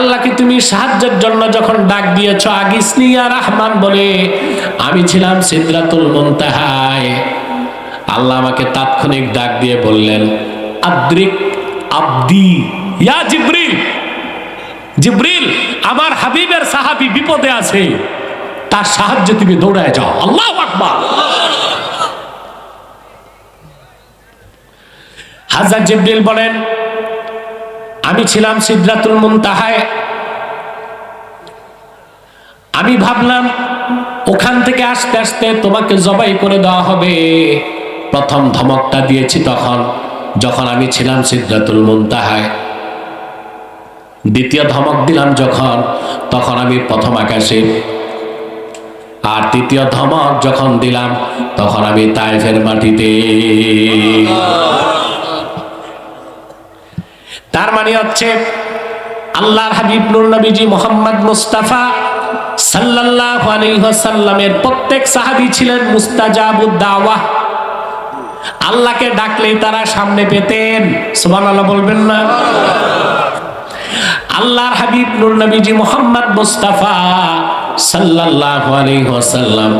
আল্লাহকে তুমি সাহায্যের জন্য যখন ডাক দিয়েছ আগিসনি আর রহমান বলে, আমি ছিলাম সিদ্রাতুল মুনতাহায়। আল্লাহ আমাকে তাৎক্ষণিক ডাক দিয়ে বললেন, আদ্রিক আব্দি, ইয়া জিব্রিল জিব্রিল, আমার হাবিবের সাহাবি বিপদে আছে। তার সাহায্যে তুমি দৌড়ায় যাও। আল্লাহ আকবার। হাজার জিব্রিল বলেন আমি ছিলাম সিদ্ধাতুল মুনতাহায়। আমি ভাবলাম, ওখান থেকে আস্তে আস্তে তোমাকে জবাই করে দেওয়া হবে। প্রথম ধমকটা দিয়েছি তখন, যখন আমি ছিলাম সিদ্ধাতুল মুনতাহায়। দ্বিতীয় ধমক দিলাম যখন, তখন আমি প্রথম আকাশে। আর তৃতীয় ধমক যখন দিলাম, তখন আমি তাইফের মাটিতে। তার মানে হচ্ছে আল্লাহর হাবিব নবীজি মোহাম্মদ মুস্তাফা সাল্লাল্লাহু আলাইহি ওয়াসাল্লামের প্রত্যেক সাহাবী ছিলেন মুস্তাজাবুদ দাওয়াহ আল্লাহকে ডাকলেই তারা সামনে পেতেন। সুবহানাল্লাহ বলবেন না? আল্লাহর হাবিব নুর নবীজি মোহাম্মদ মুস্তাফা সাল্লাল্লাহু আলাইহি ওয়াসাল্লাম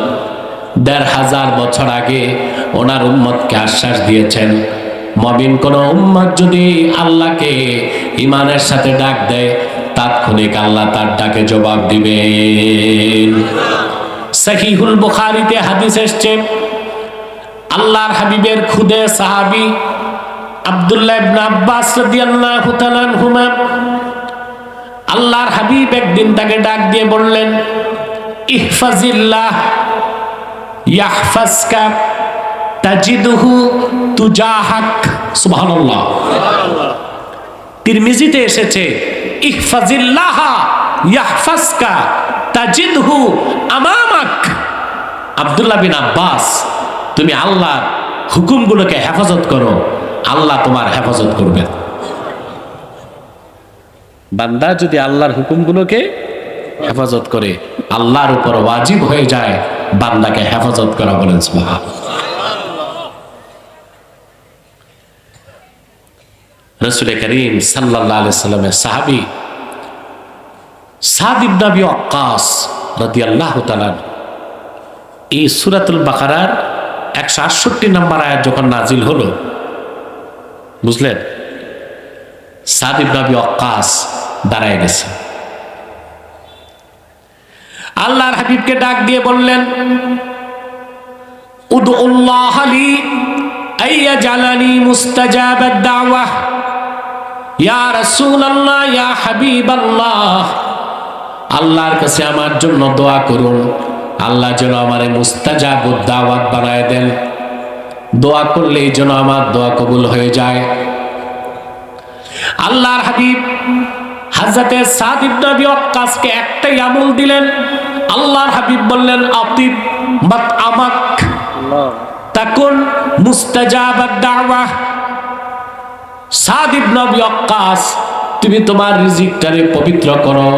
দেড় হাজার বছর আগে ওনার উম্মতকে আশ্বাস দিয়েছেন মবিন কোন উম্মত যদি আল্লাহকে ইমানের সাথে ডাক দেয়, তাৎক্ষণিক আল্লাহ তার ডাকে জবাব দিবেন সহিহুল বুখারীতে হাদিস এসছে, আল্লাহর হাবিবের খুদে সাহাবী আব্দুল্লাহ ইবনে আব্বাস রাদিয়াল্লাহু তাআলা আনহুমা, আল্লাহর হাবিব একদিন তাকে ডাক দিয়ে বললেন, ইহফাজিল্লাহ, ইয়াহফাজকা। তাজিদুহু তুজাহাক সুবহানাল্লাহ। তিরমিজিতে এসেছে ইহফাজিল্লাহ ইয়াহফাজকা তাজিদহু আমামাক। আব্দুল্লাহ বিন আব্বাস তুমি আল্লাহর হুকুমগুলোকে হেফাজত করো আল্লাহ তোমার হেফাজত করবেন বান্দা যদি আল্লাহর হুকুমগুলোকে হেফাজত করে আল্লাহর উপর ওয়াজিব হয়ে যায় বান্দাকে হেফাজত করা বলেন সুবহান রসুল করিম সাল্লাহ সাল্লামের সাহাবি সাদ ইবনাবি অক্কাস রদি আল্লাহ তালান এই সুরাতুল বাকারার একশো আটষট্টি নম্বর আয়াত যখন নাজিল হলো, বুঝলেন? সাদ ইবনাবি অক্কাস দাঁড়ায় গেছে। আল্লাহর হাবিবকে ডাক দিয়ে বললেন উদুল্লাহ আলী আইয়া জালানি মুস্তাজাব দাওয়া ইয়া রাসূলুল্লাহ ইয়া হাবিবাল্লাহ। আল্লাহর কাছে আমার জন্য দোয়া করুন। আল্লাহ যেন আমারে মুস্তাজাব দাওয়াত বানায় দেন। দোয়া করলেই যেন আমার দোয়া কবুল হয়ে যায়। আল্লাহর হাবিব হাজরতে সাদ ইবনে আবি ওয়াক্কাসকে একটাই আমল দিলেন। আল্লাহর হাবিব বললেন আতিব মাত আমাক। তাকুন মুস্তাজাবাদ দাওয়া সাদ ইবনে আবি ওয়াক্কাস তুমি তোমার রিজিকটারে পবিত্র করো।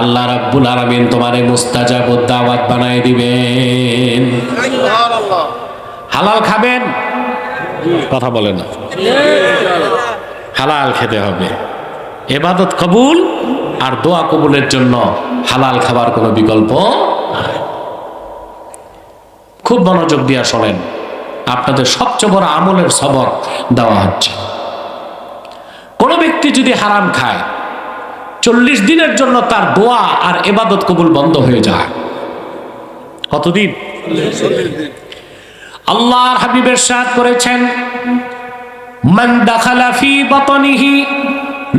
আল্লাহ রাব্বুল আলামিন তোমারে মুস্তাজাবুদ দাওয়াত বানায় দিবেন। হালাল খাবেন? কথা বলে না। হালাল খেতে হবে। এবাদত কবুল আর দোয়া কবুলের জন্য হালাল খাবার কোনো বিকল্প নাই। খুব মনোযোগ দিয়া শোনেন আপনাদের সবচেয়ে বড় আমলের সবক দেওয়া হচ্ছে। কোনো ব্যক্তি যদি হারাম খায়, চল্লিশ দিনের জন্য তার দোয়া আর এবাদত কবুল বন্ধ হয়ে যায়। কতদিন? আল্লাহর হাবিবের সাথ করেছেন, মান দাখালা ফি বাতনিহি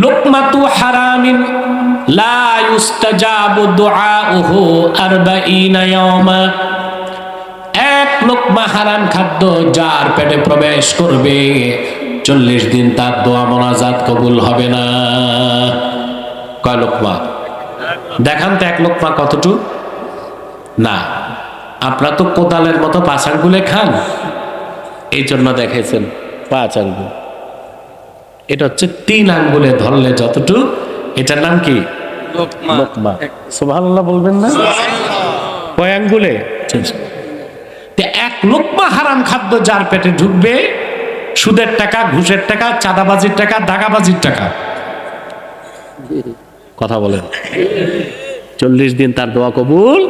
লুকমাতু হারামিন লা ইউস্তাজাবু দুআউহু আরবাঈনা ইয়াওমা। এক লোকমা হারাম খাদ্য যার পেটে প্রবেশ করবে চল্লিশ দিন তার দোয়া মোনাজাত কবুল হবে না। কয় লোকমা? দেখান তো এক লোকমা কতটুকু না আপনারা তো কোদালের মতো পাঁচ আঙ্গুলে খান। এই জন্য দেখেছেন পাঁচ আঙ্গুল। এটা হচ্ছে তিন আঙ্গুলে ধরলে যতটুকু এটার নাম কি? লোকমা। সুবহানাল্লাহ বলবেন না? কয় আঙ্গুলে? এক লোকমা হারাম খাদ্য যার পেটে ঢুকবে সুদের টাকা, ঘুষের টাকা, চাঁদাবাজির টাকা, দাগাবাজির টাকা। কথা বলেন। চল্লিশ দিন তার দোয়া কবুল।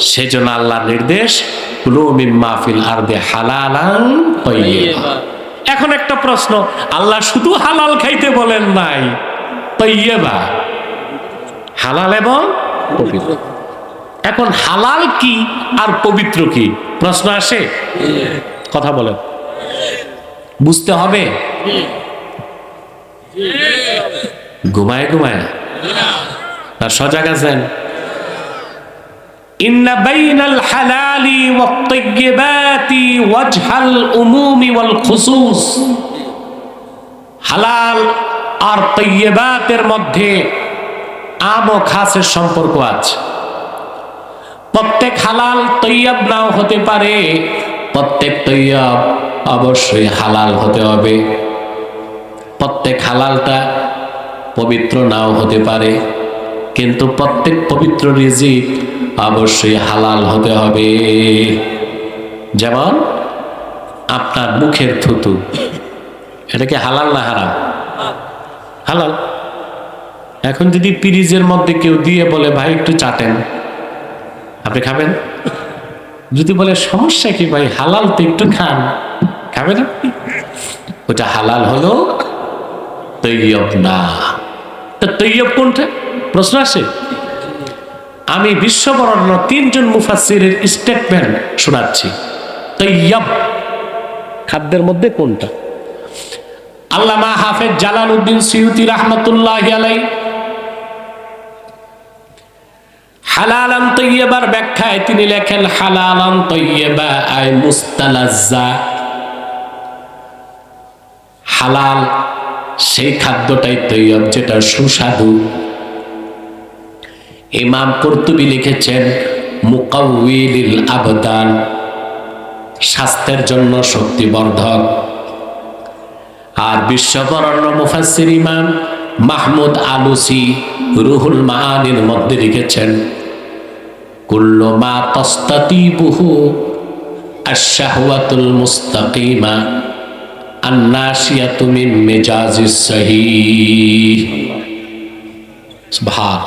সেজন্য আল্লাহর নির্দেশ, কুলু মিম্মা ফিল আরদে হালালান তাইয়্যিবা। এখন একটা প্রশ্ন, আল্লাহ শুধু হালাল খাইতে বলেন নাই তৈয়বা হালাল এবং পবিত্র। এখন হালাল কি আর পবিত্র কি? প্রশ্ন আসে? কথা বলেন। বুঝতে হবে ঘুমায় ঘুমায় না সজাগ আছেন إن بين الحلال والطيبات وجه الأموم والخصوص হালাল আর তৈয়বাতের মধ্যে আম ও খাসের সম্পর্ক আছে প্রত্যেক হালাল তৈয়াব নাও হতে পারে প্রত্যেক তৈয়াব অবশ্যই হালাল হতে হবে। প্রত্যেক হালালটা পবিত্র নাও হতে পারে, কিন্তু প্রত্যেক পবিত্র রিজিক অবশ্যই হালাল হতে হবে। যেমন আপনার মুখের থুতু, এটা কি হালাল না হারাম? হালাল। এখন যদি পিরিজের মধ্যে কেউ দিয়ে বলে, ভাই, একটু চাটেন আপনি খাবেন? যদি বলে, সমস্যা কি ভাই? হালাল তো একটু খান। আপনি ওটা হালাল হলো? তৈয়ব না। তা তৈয়ব কোনটা? প্রশ্ন আসে? আমি বিশ্ববরণ্য তিনজন মুফাসিরের স্টেটমেন্ট শোনাচ্ছি। তৈয়ব। খাদ্যের মধ্যে কোনটা? আল্লামা হাফেজ জালাল উদ্দিন সিউতি রহমতুল্লাহ আলাই হালালান তৈয়বার ব্যাখ্যায় তিনি লেখেন হালালান তৈয়বা আয় মুস্তালাজ্জা। হালাল, সেই খাদ্যটাই তৈয়ব যেটা সুস্বাদু। ইমাম কর্তুবি লিখেছেন মুকাউইলিল আবদান, স্বাস্থ্যের জন্য শক্তিবর্ধক। আর বিশ্ববরণ্য মুফাসির ইমাম মাহমুদ আলুসি রুহুল মাহানির মধ্যে লিখেছেন, কুল্লু মা তস্তাতিবুহু আশাহওয়াতুল মুস্তাকিমা। আন্নাশিয়াতু মিন মেজাজিস সহিহ। সুবহান।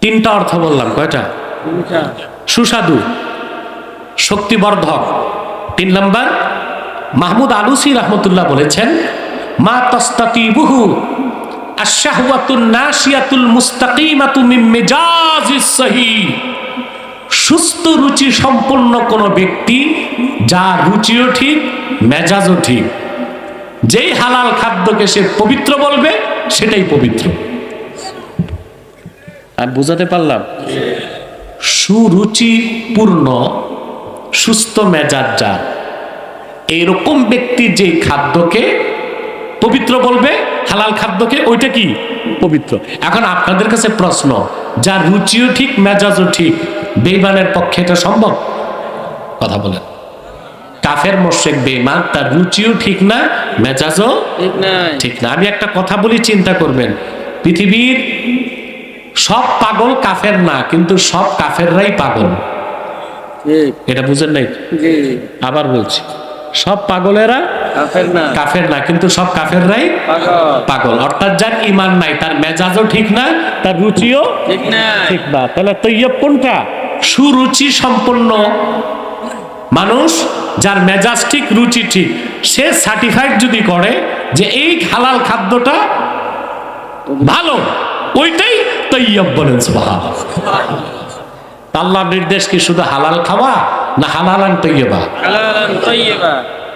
তিনটা অর্থ বললাম কয়টা? সুস্বাদু শক্তিবর্ধক। তিন নাম্বার মাহমুদ আলুসি রহমতুল্লাহ বলেছেন মা তস্তাতি বুহু সুস্থ রুচি সম্পন্ন কোন ব্যক্তি যার রুচিও ঠিক, মেজাজও ঠিক। যেই হালাল খাদ্যকে সে পবিত্র বলবে, সেটাই পবিত্র। আর বুঝাতে পারলাম? সুরুচিপূর্ণ সুস্থ মেজাজ যার এইরকম ব্যক্তি যে খাদ্যকে পবিত্র বলবে, হালাল খাদ্যকে, ওইটা কি? পবিত্র। এখন আপনাদের কাছে প্রশ্ন যার রুচিও ঠিক, মেজাজও ঠিক, বেইমানের পক্ষে এটা সম্ভব? কথা বলেন। কাফের মোশেক বেমান তার রুচিও ঠিক না মেজাজও ঠিক না। আমি একটা কথা বলি চিন্তা করবেন। পৃথিবীর সব পাগল কাফের না কিন্তু সব কাফেররাই পাগল। এটা বুঝেন নাই? আবার বলছি সব পাগলেরা কাফের না। কাফের না কিন্তু সব কাফেররাই পাগল। অর্থাৎ যার ইমান নাই তার মেজাজও ঠিক না তার রুচিও ঠিক নাই। ঠিক না। তাহলে তৈয়ব কোনটা? সুরুচি সম্পন্ন। মানুষ যার মেজাজ ঠিক রুচি ঠিক সে সার্টিফাইড যদি করে যে এই হালাল খাদ্যটা ভালো ওইটাই তৈয়ব বলেন। আল্লাহর নির্দেশ কি শুধু হালাল খাওয়া না হালালান তৈয়বা।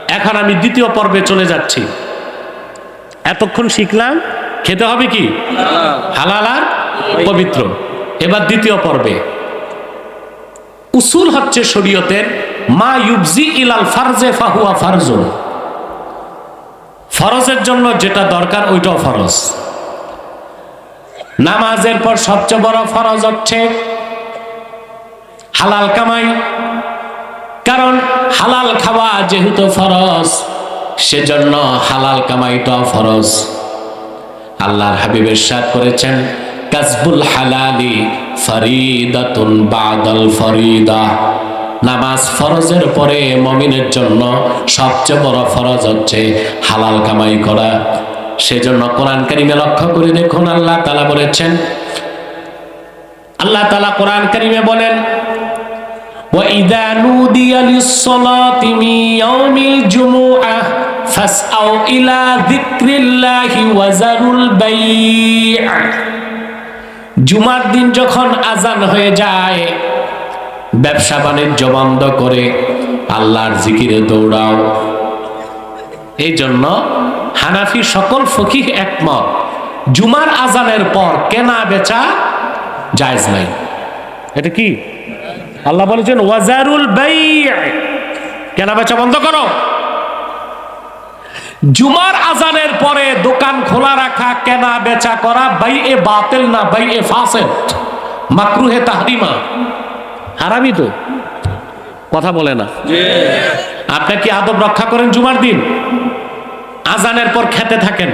এখন আমি দ্বিতীয় পর্বে চলে যাচ্ছি। এতক্ষণ শিখলাম খেতে হবে কি? হালাল। হালাল আর পবিত্র। এবার দ্বিতীয় পর্বে। উসুল হচ্ছে শরীয়তের মা ইউবজি ইলাল ফারজে ফাহুয়া ফারজুন। ফরজের জন্য যেটা দরকার ওইটাও ফরজ। নামাজের পর সবচেয়ে বড় ফরজ হচ্ছে হালাল কামাই। কারণ হালাল খাওয়া যেহেতু ফরজ, সেজন্য হালাল কামাইটাও ফরজ। আল্লাহর হাবিবের সাথ করেছেন, কাসবুল হালালি ফরিদাতুন বাদাল ফরিদা। নামাজ ফরজের পরে মমিনের জন্য সবচেয়ে বড় ফরজ হচ্ছে হালাল কামাই করা সেজন্য কোরআন কারিমে লক্ষ্য করে দেখুন আল্লাহ তালা বলেছেন আল্লাহ তালা কোরআন কারিমে বলেন وإذا نودي للصلاة من يوم الجمعة فاسعوا إلى ذكر الله وذروا البيع জুমার দিন যখন আজান হয়ে যায় ব্যবসা বাণিজ্য বন্ধ করে আল্লাহর জিকিরে দৌড়াও। এই জন্য হানাফি সকল ফকিহ একমত, জুমার আজানের পর কেনা বেচা জায়েজ নাই। এটা কি? আল্লাহ বলেছেন, ওয়াজারুল বাই কেনা বেচা বন্ধ করো। জুমার আজানের পরে দোকান খোলা রাখা, কেনা বেচা করা বাই এ বাতিল না বাই এ ফাসেদ, মাকরুহে তাহরিমা। হারামি তো। কথা বলে না। জি। আপনি কি আদব রক্ষা করেন জুমার দিন? আজানের পর খেতে থাকেন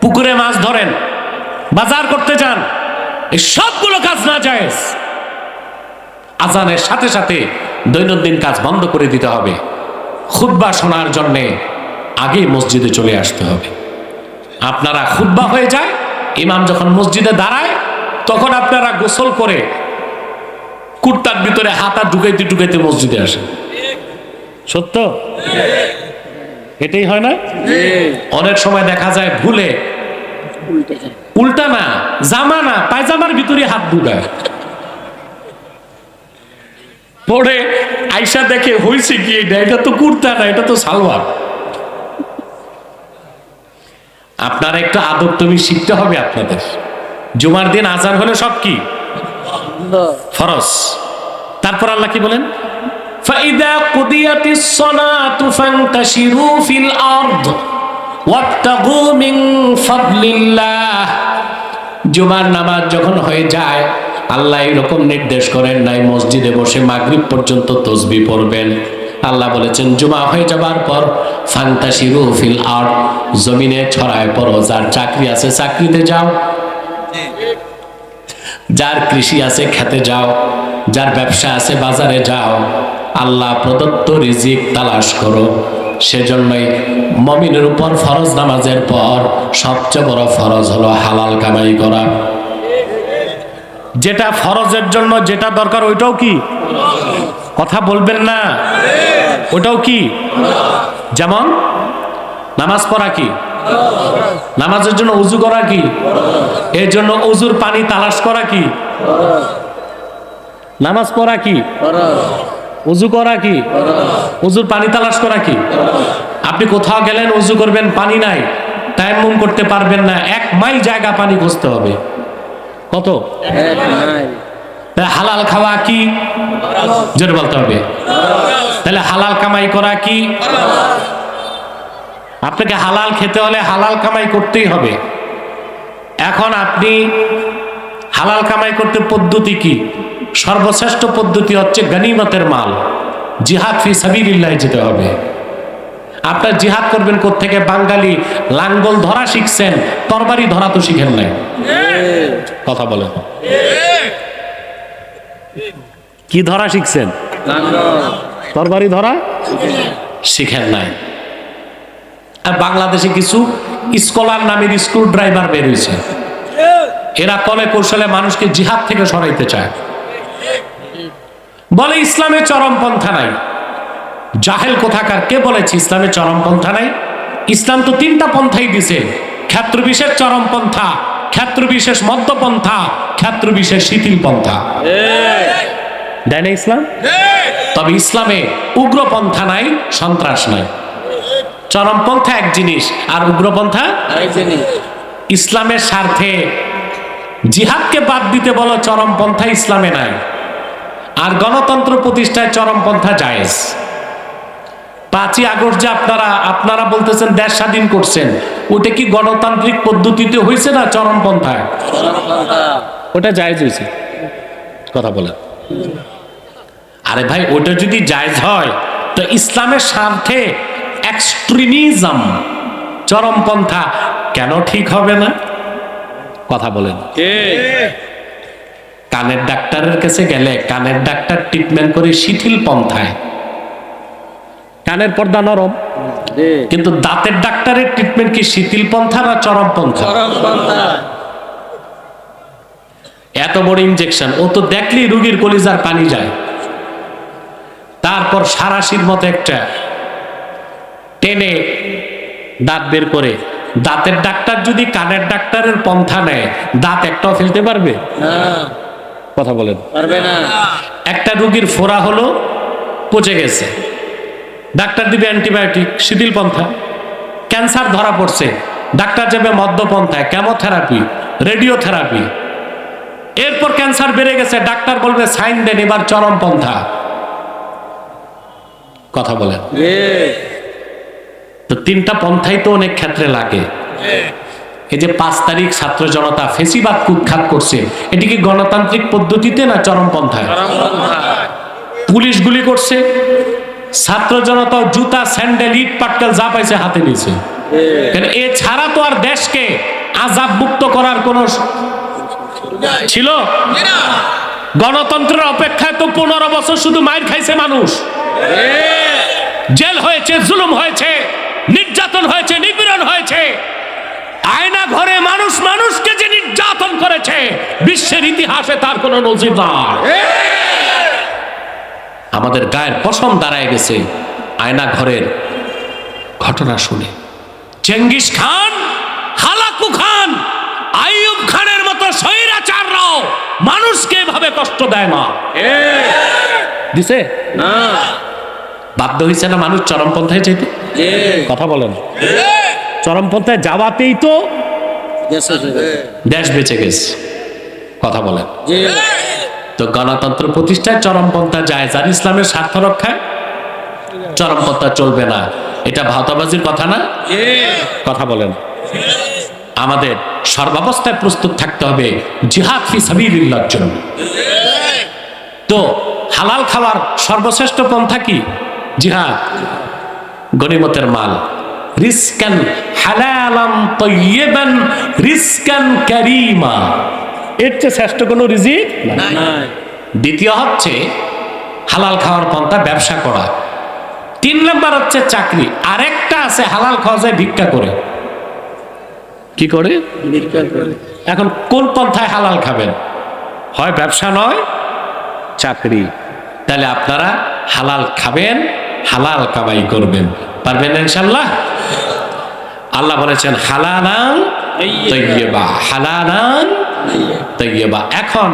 পুকুরে মাছ ধরেন বাজার করতে যান এই সবগুলো কাজ না যায় আজানের সাথে সাথে দৈনন্দিন কাজ বন্ধ করে দিতে হবে। খুদ্া শোনার জন্যে আগেই মসজিদে চলে আসতে হবে। আপনারা খুদ্া হয়ে যায় ইমাম যখন মসজিদে দাঁড়ায় তখন আপনারা গোসল করে কুর্তার ভিতরে হাতা ঢুকাইতে ঢুকাইতে মসজিদে আসেন সত্য? এটাই হয় না? অনেক সময় দেখা যায় ভুলে। উল্টা না জামা না পায়জামার ভিতরে হাত ঢুকায়। পরে আইসা দেখে হয়েছে কি এটা? এটা তো কুর্তা না, এটা তো সালোয়ার। আপনারা একটু আদব তুমি শিখতে হবে আপনাদের। জুমার দিন আজান হলে সব কি? ফরজ তারপর আল্লাহ কি বলেন فإذا قضيت الصلاة فانتشروا في الأرض وابتغوا من فضل الله জুমার নামাজ যখন হয়ে যায় আল্লাহ এরকম নির্দেশ করেন নাই মসজিদে বসে মাগরিব পর্যন্ত তসবি পড়বেন আল্লাহ বলেছেন জুমা হয়ে যাবার পর ফান্তাসিরু ফিল আর্ট জমিনে ছড়ায় পড়ো যার চাকরি আছে চাকরিতে যাও যার কৃষি আছে খেতে যাও, যার ব্যবসা আছে বাজারে যাও, আল্লাহ প্রদত্ত রিজিক তালাশ করো। সেজন্যই মমিনের উপর ফরজ নামাজের পর সবচেয়ে বড় ফরজ হলো হালাল কামাই করা। যেটা ফরজের জন্য যেটা দরকার ওইটাও কি? কথা বলবেন না? ওটাও কি? যেমন নামাজ পড়া কি? নামাজের জন্য উজু করা কি? এর জন্য উজুর পানি তালাশ করা কি? নামাজ পড়া কি? উজু করা কি? উজুর পানি তালাশ করা কি? আপনি কোথাও গেলেন উজু করবেন পানি নাই তায়াম্মুম করতে পারবেন না এক মাইল জায়গা পানি খুঁজতে হবে। কত? হালাল খাওয়া কি? জোরে বলতে হবে। তাহলে হালাল কামাই করা কি? আপনাকে হালাল খেতে হলে হালাল কামাই করতেই হবে। এখন আপনি হালাল কামাই করতে পদ্ধতি কি? সর্বশ্রেষ্ঠ পদ্ধতি হচ্ছে গনিমতের মাল। জিহাদ ফি সাবিলিল্লাহ যেতে হবে। আপনার জিহাদ করবেন থেকে বাঙালি লাঙ্গল ধরা শিখছেন তরবারি ধরা তো শিখেন নাই। কথা বলেন। কি ধরা শিখছেন? তরবারি ধরা শিখেন নাই। আর বাংলাদেশে কিছু স্কলার নামের স্ক্রু ড্রাইভার বের হয়েছে। এরা কলে কৌশলে মানুষকে জিহাদ থেকে সরাইতে চায়। বলে ইসলামে চরমপন্থা নাই। জাহেল কোথাকার? কে বলেছে ইসলামে চরমপন্থা নাই? ইসলাম তো তিনটা পন্থাই দিছে। ক্ষেত্র বিশেষ চরমপন্থা ক্ষেত্র বিশেষ মধ্যপন্থা ক্ষেত্র বিশেষ শিথিল পন্থা দেয় না ইসলাম? তবে ইসলামে উগ্রপন্থা নাই সন্ত্রাস নাই। চরমপন্থা এক জিনিস আর উগ্রপন্থা? ইসলামের স্বার্থে। জিহাদকে বাদ দিতে বলো চরমপন্থা ইসলামে নাই। আর গণতন্ত্র প্রতিষ্ঠায় চরমপন্থা জায়েজ। পাঁচই আগস্ট যে আপনারা আপনারা বলতেছেন দেশ স্বাধীন করছেন ওটা কি গণতান্ত্রিক পদ্ধতিতে হয়েছে না চরমপন্থায়? চরমপন্থা। ওটা জায়েজ হয়েছে কথা বলেন। আরে ভাই ওটা যদি জায়েজ হয় তো ইসলামের স্বার্থে এক্সট্রিমিজম। চরমপন্থা কেন ঠিক হবে না? কথা বলেন। কানের ডাক্তারের কাছে গেলে কানের ডাক্তার ট্রিটমেন্ট করে শিথিল পন্থায়। কানের পর্দা নরম। কিন্তু দাঁতের ডাক্তারের ট্রিটমেন্ট কি শিথিল পন্থা না চরম পন্থা এত বড় ইনজেকশন ও তো দেখলেই রুগীর কলিজার পানি যায়। তারপর সারাশির মতো একটা টেনে দাঁত বের করে। দাঁতের ডাক্তার যদি কানের ডাক্তারের পন্থা নেয় দাঁত একটাও ফেলতে পারবে? কথা বলেন। পারবে না। একটা রুগীর ফোড়া হলো পচে গেছে। ডাক্তার দিবে অ্যান্টিবায়োটিক শিথিল পন্থা। ক্যান্সার ধরা পড়ছে। ডাক্তার যাবে মদ্যপন্থায় কেমোথেরাপি রেডিওথেরাপি। এরপর ক্যান্সার বেড়ে গেছে ডাক্তার বলবে সাইন দেন এবার চরম পন্থা। কথা বলেন। তো তিনটা পন্থাই তো অনেক ক্ষেত্রে লাগে। এই যে পাঁচ তারিখ ছাত্র জনতা ফেসিবাদ কুখ্যাত করছে এটি কি গণতান্ত্রিক পদ্ধতিতে না চরম পন্থায়? পুলিশ গুলি করছে ছাত্র জনতা জুতা স্যান্ডেল ইট পাটকেল যা পাইছে হাতে নিয়েছে। জি কেন এছাড়া তো আর দেশকে আজাব মুক্ত করার কোন ছিল? গণতন্ত্রের অপেক্ষায় তো পনেরো বছর শুধু মাইর খাইছে মানুষ। জেল হয়েছে জুলুম হয়েছে। নির্যাতন হয়েছে নিপীড়ন হয়েছে। আয়না ঘরে মানুষ মানুষকে যে নির্যাতন করেছে বিশ্বের ইতিহাসে তার কোনো নজির নাই। আমাদের গায়ের পশম দাঁড়ায় গেছে আয়না ঘরের ঘটনা শুনে। Genghis Khan Hulagu Khan Ayub খানের মতো স্বৈরাচাররাও মানুষকে এভাবে কষ্ট দেয় না। দিছে? না। বাধ্য হয়েছে না মানুষ চরমপন্থায় যেতে কথা বলেন। চরমপন্থায় যাওয়াতেই তো দেশ বেঁচে গেছে। কথা বলেন। তো গণতন্ত্র প্রতিষ্ঠায় চরমপন্থা যায় যার ইসলামের স্বার্থ রক্ষায় চরমপন্থা চলবে না। এটা ভাওতাবাজির কথা না? কথা বলেন। আমাদের সর্বাবস্থায় প্রস্তুত থাকতে হবে জিহাদ ফি সাবিলিল্লাহর জন্য। তো হালাল খাওয়ার সর্বশ্রেষ্ঠ পন্থা কি? জিহাদ গনিমতের মাল। রিস্কান হালালাম তৈয়বান রিস্কান কারিমা। এর চেয়ে শ্রেষ্ঠ কোনো রিজিক দ্বিতীয় হচ্ছে হালাল খাওয়ার পন্থা ব্যবসা করা। তিন নম্বর হচ্ছে চাকরি। আরেকটা আছে হালাল খাওয়া যায় ভিক্ষা করে। কি করে? ভিক্ষা করে। এখন কোন পন্থায় হালাল খাবেন? হয় ব্যবসা নয় চাকরি। তাহলে আপনারা হালাল খাবেন হালাল কামাই করবেন। পারবেন ইনশাল্লাহ আল্লাহ বলেছেন, হালালান তৈয়বা হালালান তৈয়বা এখন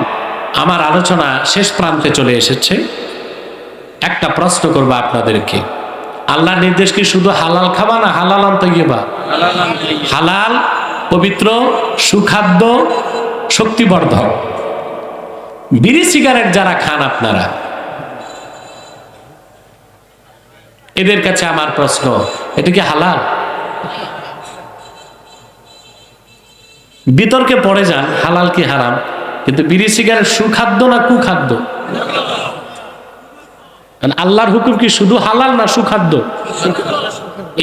আমার আলোচনা শেষ প্রান্তে চলে এসেছে। একটা প্রশ্ন করব আপনাদেরকে। আল্লাহর নির্দেশ কি শুধু হালাল খাবা না হালালান তৈয়বা হালাল, পবিত্র, সুখাদ্য, শক্তিবর্ধক। বিড়ি সিগারেট যারা খান আপনারা এদের কাছে আমার প্রশ্ন, এটা কি হালাল? বিতর্কে পড়ে যান, হালাল কি হারাম, কিন্তু বিড়ি, সিগারেট, সুখাদ্য না কুখাদ্য? আল্লাহর হুকুম কি শুধু হালাল না সুখাদ্য?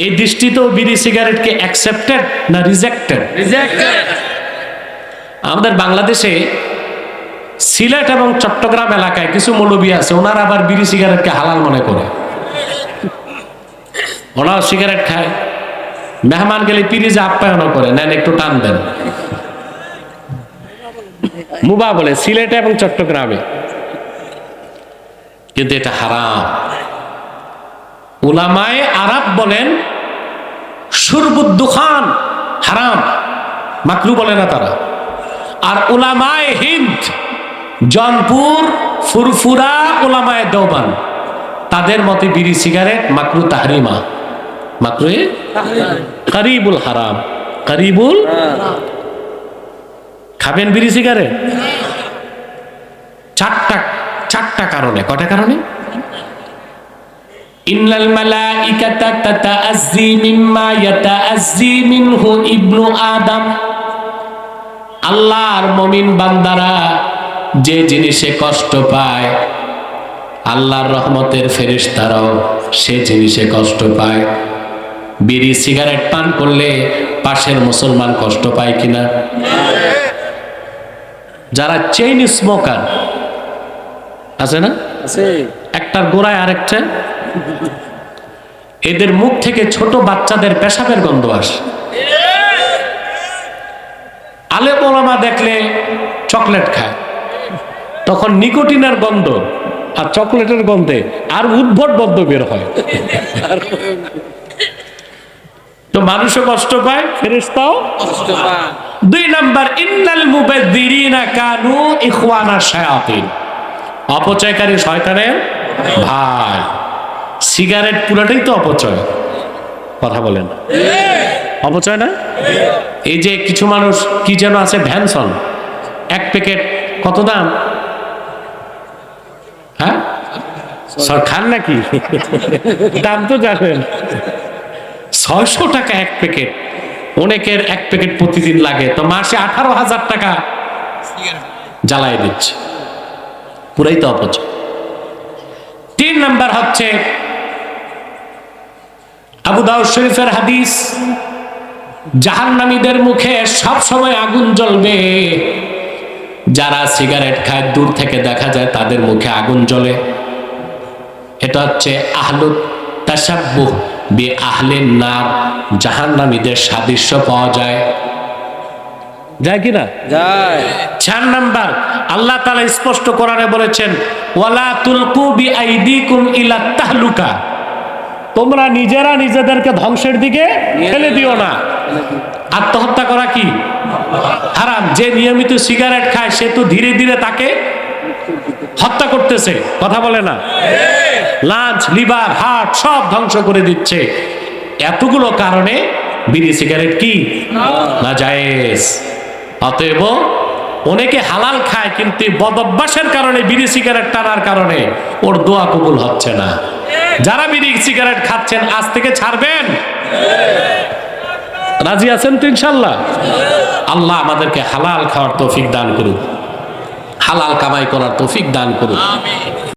এই দৃষ্টিতেও বিড়ি সিগারেটকে অ্যাকসেপ্টেড না রিজেক্টেড আমাদের বাংলাদেশে সিলেট এবং চট্টগ্রাম এলাকায় কিছু মৌলবী আছে, ওনারা আবার বিড়ি সিগারেটকে হালাল মনে করে। ওনারা সিগারেট খায়। মেহমান গেলে পিরিজে আপ্যায়নও করে, নেন একটু টান দেন। মুবা বলে, সিলেটে এবং চট্টগ্রামে। কিন্তু এটা হারাম। উলামায়ে আরব বলেন সুরবুদ্দুখান হারাম। মাকরু বলে না তারা। আর উলামায়ে হিন্দ, জনপুর, ফুরফুরা ওলামায়ে দেওবান, তাদের মতে বিড়ি সিগারেট, মাকরু তাহরিমা। মাকরু করিবুল হারাম। করিবুল? খাবেন বিড়ি চারটা চারটা কারণে। কটা কারণে? মিম্মা মিনহু ইবনু আদম। আল্লাহর মমিন বান্দারা যে জিনিসে কষ্ট পায়, আল্লাহর রহমতের ফেরেশতারাও সে জিনিসে কষ্ট পায়। বিড়ি সিগারেট পান করলে পাশের মুসলমান কষ্ট পায় কিনা? যারা চেইন স্মোকার আছে না? আছে। একটার গোড়ায় আরেকটা। এদের মুখ থেকে ছোট বাচ্চাদের পেশাবের গন্ধ আসে। আলে ওলামা দেখলে চকলেট খায়। তখন নিকোটিনের গন্ধ আর চকলেটের গন্ধে আর উদ্ভট বদ্ধ বের হয়। তো মানুষও কষ্ট পায় ফেরেস্তাও কষ্ট পান দুই নাম্বার, ইন্নাল মুবাদ্দিরিনা কানু ইখওয়ানা শায়াতিন। অপচয়কারী শয়তানের ভাই। সিগারেট পুরাটাই তো অপচয়। কথা বলেন। অপচয় না? এই যে কিছু মানুষ, কি যেন আছে, ভ্যানসন। এক প্যাকেট কত দাম? হ্যাঁ? খান নাকি? দাম তো জানেন। ছয়শো টাকা এক প্যাকেট। অনেকের এক প্যাকেট প্রতিদিন লাগে। তো মাসে আঠারো হাজার টাকা জ্বালাই দিচ্ছে। পুরাই তো অপচয়। তিন নাম্বার হচ্ছে আবু দাউদ শরীফের হাদিস, জাহান্নামীদের মুখে সব সময় আগুন জ্বলবে। যারা সিগারেট খায়, দূর থেকে দেখা যায় তাদের মুখে আগুন জ্বলে। এটা হচ্ছে আহলুত তাসাব্বুহ বি আহলেন নার জাহান্নামীদের সাদৃশ্য পাওয়া যায়। যায় কি না? যায়। চার নাম্বার আল্লাহ তাআলা স্পষ্ট কোরআনে বলেছেন ওয়ালা তুলকু বি আইদিকুম ইলা তাহলুকা। তোমরা নিজেরা নিজেদেরকে ধ্বংসের দিকে ফেলে দিও না। আত্মহত্যা করা কি? হারাম। যে নিয়মিত সিগারেট খায় সে তো ধীরে ধীরে তাকে হত্যা করতেছে। কথা বলে না? লাঞ্চ লিভার হার্ট সব ধ্বংস করে দিচ্ছে। এতগুলো কারণে বিড়ি সিগারেট কি? না জায়েজ। অতএব অনেকে হালাল খায়, কিন্তু বদভ্যাসের কারণে, বিড়ি সিগারেট টানার কারণে ওর দোয়া কবুল হচ্ছে না। যারা বিড়ি সিগারেট খাচ্ছেন, আজ থেকে ছাড়বেন? রাজি আছেন তো ইনশাল্লাহ? আল্লাহ আমাদেরকে হালাল খাওয়ার তৌফিক দান করুন হালাল কামাই করার তৌফিক দান করুন